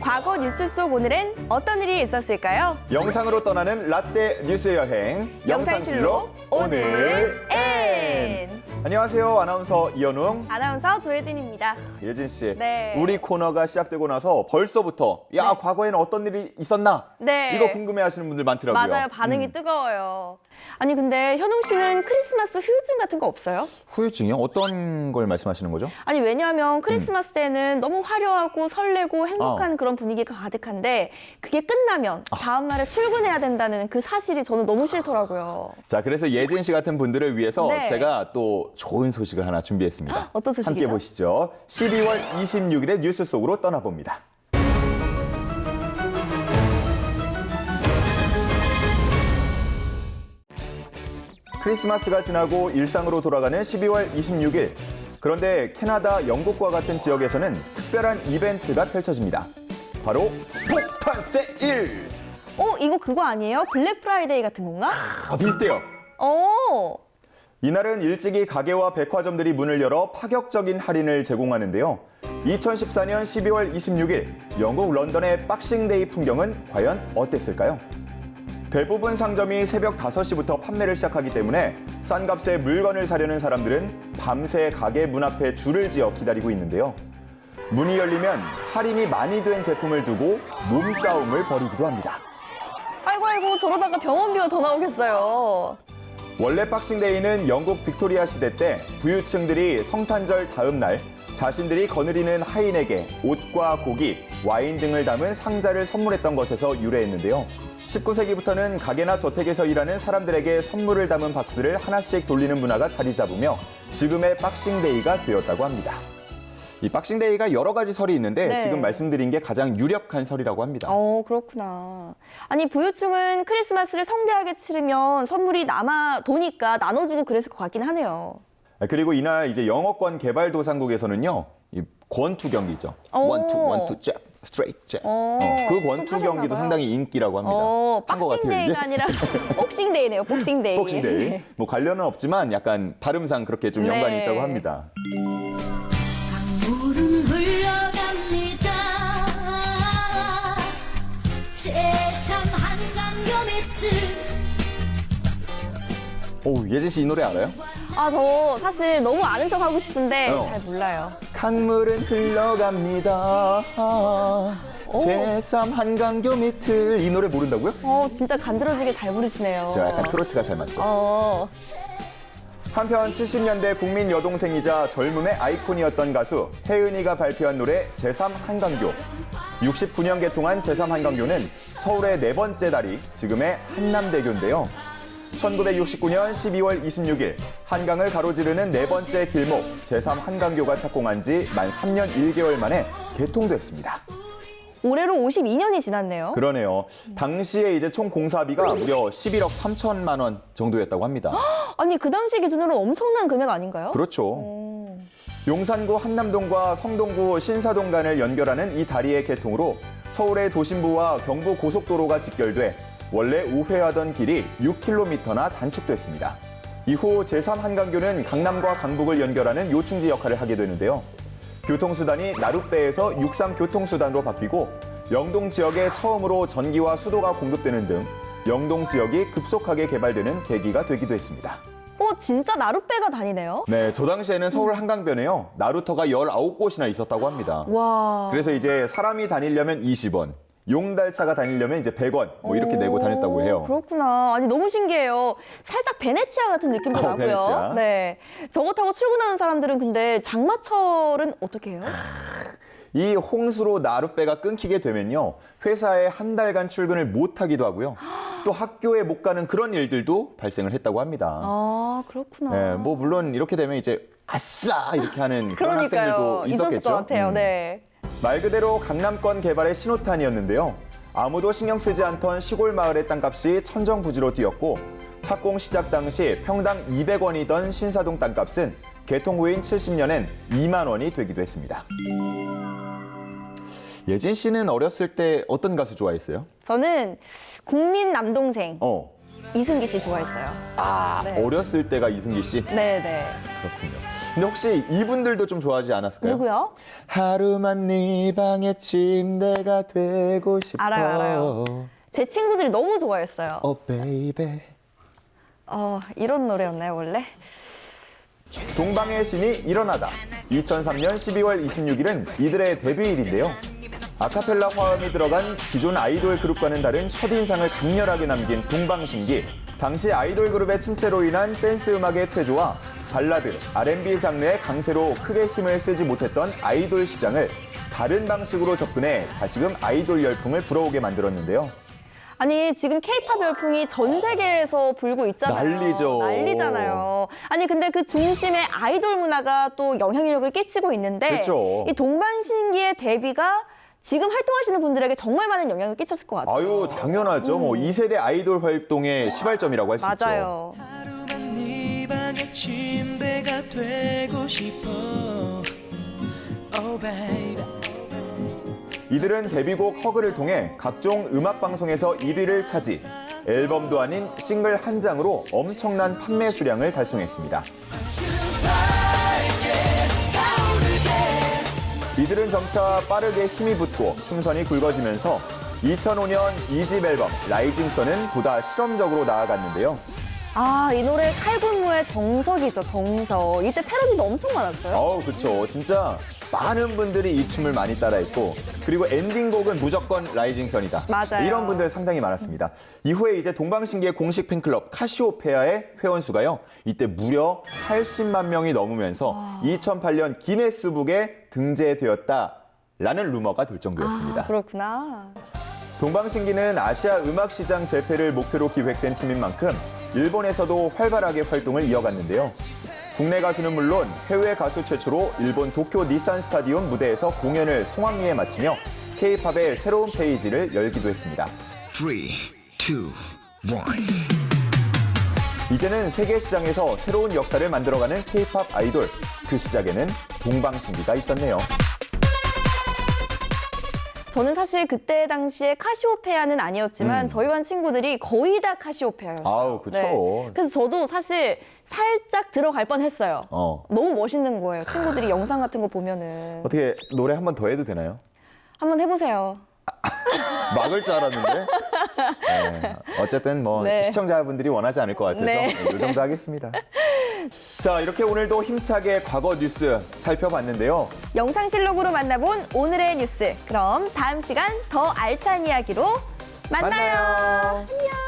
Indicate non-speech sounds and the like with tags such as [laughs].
과거 뉴스 속 오늘은 어떤 일이 있었을까요? 영상으로 떠나는 라떼 뉴스 여행 영상실로 오늘 N. 안녕하세요 아나운서 이현웅 아나운서 조혜진입니다. 예진 씨. 네. 우리 코너가 시작되고 나서 벌써부터 야 과거에는 어떤 일이 있었나 네. 이거 궁금해하시는 분들 많더라고요. 맞아요. 반응이 음. 뜨거워요. 아니 근데 현웅 씨는 크리스마스 후유증 같은 거 없어요? 후유증이요? 어떤 걸 말씀하시는 거죠? 아니 왜냐하면 크리스마스 음. 때는 너무 화려하고 설레고 행복한 어. 그런 분위기가 가득한데 그게 끝나면 다음 날에 출근해야 된다는 그 사실이 저는 너무 싫더라고요. 자 그래서 예진 씨 같은 분들을 위해서 네. 제가 또 좋은 소식을 하나 준비했습니다. 어떤 소식이죠? 함께 보시죠. 12월 26일의 뉴스 속으로 떠나봅니다. 크리스마스가 지나고 일상으로 돌아가는 12월 26일. 그런데 캐나다, 영국과 같은 지역에서는 특별한 이벤트가 펼쳐집니다. 바로 폭탄 세일! 어 이거 그거 아니에요? 블랙 프라이데이 같은 건가? 아, 비슷해요. 어. 이날은 일찍이 가게와 백화점들이 문을 열어 파격적인 할인을 제공하는데요. 2014년 12월 26일 영국 런던의 박싱데이 풍경은 과연 어땠을까요? 대부분 상점이 새벽 5시부터 판매를 시작하기 때문에 싼 값에 물건을 사려는 사람들은 밤새 가게 문 앞에 줄을 지어 기다리고 있는데요. 문이 열리면 할인이 많이 된 제품을 두고 몸싸움을 벌이기도 합니다. 아이고 아이고 저러다가 병원비가 더 나오겠어요. 원래 박싱데이는 영국 빅토리아 시대 때 부유층들이 성탄절 다음 날 자신들이 거느리는 하인에게 옷과 고기, 와인 등을 담은 상자를 선물했던 것에서 유래했는데요. 19세기부터는 가게나 저택에서 일하는 사람들에게 선물을 담은 박스를 하나씩 돌리는 문화가 자리 잡으며 지금의 박싱데이가 되었다고 합니다. 이 박싱데이가 여러 가지 설이 있는데 네. 지금 말씀드린 게 가장 유력한 설이라고 합니다. 어, 그렇구나. 아니, 부유층은 크리스마스를 성대하게 치르면 선물이 남아 도니까 나눠주고 그랬을 것 같긴 하네요. 아, 그리고 이날 이제 영어권 개발도상국에서는요, 이 권투 경기죠. 오. 원투, 원투, 잽, 스트레이트, 잽. 어, 그좀 권투 하셨나 경기도 봐요. 상당히 인기라고 합니다. 어, 한것 같아요, 박싱데이가. 아니라 복싱데이네요, 복싱데이. 복싱데이. 뭐 관련은 없지만 약간 발음상 그렇게 좀 연관이 네. 있다고 합니다. 강물은 흘러갑니다 제3 한강교 밑을 오, 예진 씨 이 노래 알아요? 아, 저 사실 너무 아는 척 하고 싶은데 어. 잘 몰라요. 강물은 흘러갑니다. 제3 한강교 밑을 이 노래 모른다고요? 어, 진짜 간드러지게 잘 부르시네요. 제가 약간 트로트가 잘 맞죠. 어, 한편 70년대 국민 여동생이자 젊음의 아이콘이었던 가수 혜은이가 발표한 노래 제3 한강교. 69년 개통한 제3 한강교는 서울의 네 번째 다리, 지금의 한남대교인데요. 1969년 12월 26일 한강을 가로지르는 네 번째 길목 제3 한강교가 착공한 지 만 3년 1개월 만에 개통됐습니다. 올해로 52년이 지났네요. 그러네요. 당시에 이제 총 공사비가 무려 11억 3천만 원 정도였다고 합니다. [gasps] 아니, 그 당시 기준으로 엄청난 금액 아닌가요? 그렇죠. 용산구 한남동과 성동구 신사동 간을 연결하는 이 다리의 개통으로 서울의 도심부와 경부 고속도로가 직결돼 원래 우회하던 길이 6km나 단축됐습니다. 이후 제3 한강교는 강남과 강북을 연결하는 요충지 역할을 하게 되는데요. 교통수단이 나룻배에서 육상 교통수단으로 바뀌고 영동 지역에 처음으로 전기와 수도가 공급되는 등 영동 지역이 급속하게 개발되는 계기가 되기도 했습니다. 어, 진짜 나룻배가 다니네요. 네, 저 당시에는 서울 한강변에요. 나루터가 19곳이나 있었다고 합니다. 와. 그래서 이제 사람이 다니려면 20원, 용달차가 다니려면 이제 100원 뭐 이렇게 내고 다녔다고 해요. 그렇구나. 아니 너무 신기해요. 살짝 베네치아 같은 느낌도 어, 나고요. 베네치아. 네. 저거 타고 출근하는 사람들은 근데 장마철은 어떻게 해요? 이 홍수로 나룻배가 끊기게 되면요. 회사에 한 달간 출근을 못 하기도 하고요. 또 학교에 못 가는 그런 일들도 발생을 했다고 합니다. 아 그렇구나. 네, 뭐 물론 이렇게 되면 이제 아싸 이렇게 하는 그런 학생들도 그러니까요. 있었을 있었겠죠. 것 같아요. 음. 네. 말 그대로 강남권 개발의 신호탄이었는데요. 아무도 신경 쓰지 않던 시골 마을의 땅값이 천정부지로 뛰었고 착공 시작 당시 평당 200원이던 신사동 땅값은 개통 후인 70년엔 2만 원이 되기도 했습니다. 예진 씨는 어렸을 때 어떤 가수 좋아했어요? 저는 국민 남동생 어. 이승기 씨 좋아했어요. 아, 네. 어렸을 때가 이승기 씨? 네네. 그렇군요. 근데 혹시 이분들도 좀 좋아하지 않았을까요? 누구요? 하루만 네 방의 침대가 되고 싶어. 알아요, 알아요. 제 친구들이 너무 좋아했어요. 어, 베이베. 어, 이런 노래였나요, 원래? 동방의 신이 일어나다. 2003년 12월 26일은 이들의 데뷔일인데요. 아카펠라 화음이 들어간 기존 아이돌 그룹과는 다른 첫인상을 강렬하게 남긴 동방신기. 당시 아이돌 그룹의 침체로 인한 댄스 음악의 퇴조와 발라드, R&B 장르의 강세로 크게 힘을 쓰지 못했던 아이돌 시장을 다른 방식으로 접근해 다시금 아이돌 열풍을 불어오게 만들었는데요. 아니 지금 케이팝 열풍이 전 세계에서 불고 있잖아요. 난리죠. 난리잖아요. 아니 근데 그 중심에 아이돌 문화가 또 영향력을 끼치고 있는데 그쵸. 이 동방신기의 데뷔가 지금 활동하시는 분들에게 정말 많은 영향을 끼쳤을 것 같아요. 아유, 당연하죠. 뭐 2세대 아이돌 활동의 시발점이라고 할 수 있죠. 맞아요. 하루만 네 방의 침대가 되고 싶어 Oh baby 이들은 데뷔곡 허그를 통해 각종 음악 방송에서 1위를 차지, 앨범도 아닌 싱글 한 장으로 엄청난 판매 수량을 달성했습니다. 이들은 점차 빠르게 힘이 붙고 춤선이 굵어지면서 2005년 2집 앨범 라이징 선은 보다 실험적으로 나아갔는데요. 아 이 노래 칼군무의 정석이죠 정석. 이때 패러디도 엄청 많았어요. 어우, 그쵸. 진짜 많은 분들이 이 춤을 많이 따라했고, 그리고 엔딩곡은 무조건 라이징 선이다. 맞아요. 이런 분들 상당히 많았습니다. 이후에 이제 동방신기의 공식 팬클럽 카시오페아의 회원 수가요, 이때 무려 80만 명이 넘으면서 2008년 기네스북에 등재되었다라는 루머가 돌 정도였습니다. 아, 그렇구나. 동방신기는 아시아 음악 시장 재패를 목표로 기획된 팀인 만큼 일본에서도 활발하게 활동을 이어갔는데요. 국내 가수는 물론 해외 가수 최초로 일본 도쿄 니산 스타디움 무대에서 공연을 성황리에 마치며 K-팝의 새로운 페이지를 열기도 했습니다. Three, two, one. 이제는 세계 시장에서 새로운 역사를 만들어가는 K-팝 아이돌. 그 시작에는 동방신기가 있었네요. 저는 사실 그때 당시에 카시오페아는 아니었지만 저희 반 친구들이 거의 다 카시오페아였어요. 음. 아우, 그쵸. 그래서 저도 사실 살짝 들어갈 뻔했어요. 어. 너무 멋있는 거예요. 친구들이 영상 같은 거 보면은 어떻게 노래 한 번 더 해도 되나요? 한번 해보세요. [laughs] 막을 줄 알았는데. 네, 어쨌든 뭐 네. 시청자분들이 원하지 않을 것 같아서 네. 이 정도 하겠습니다. 자, 이렇게 오늘도 힘차게 과거 뉴스 살펴봤는데요. 영상실록으로 만나본 오늘의 뉴스. 그럼 다음 시간 더 알찬 이야기로 만나요. 만나요. 안녕.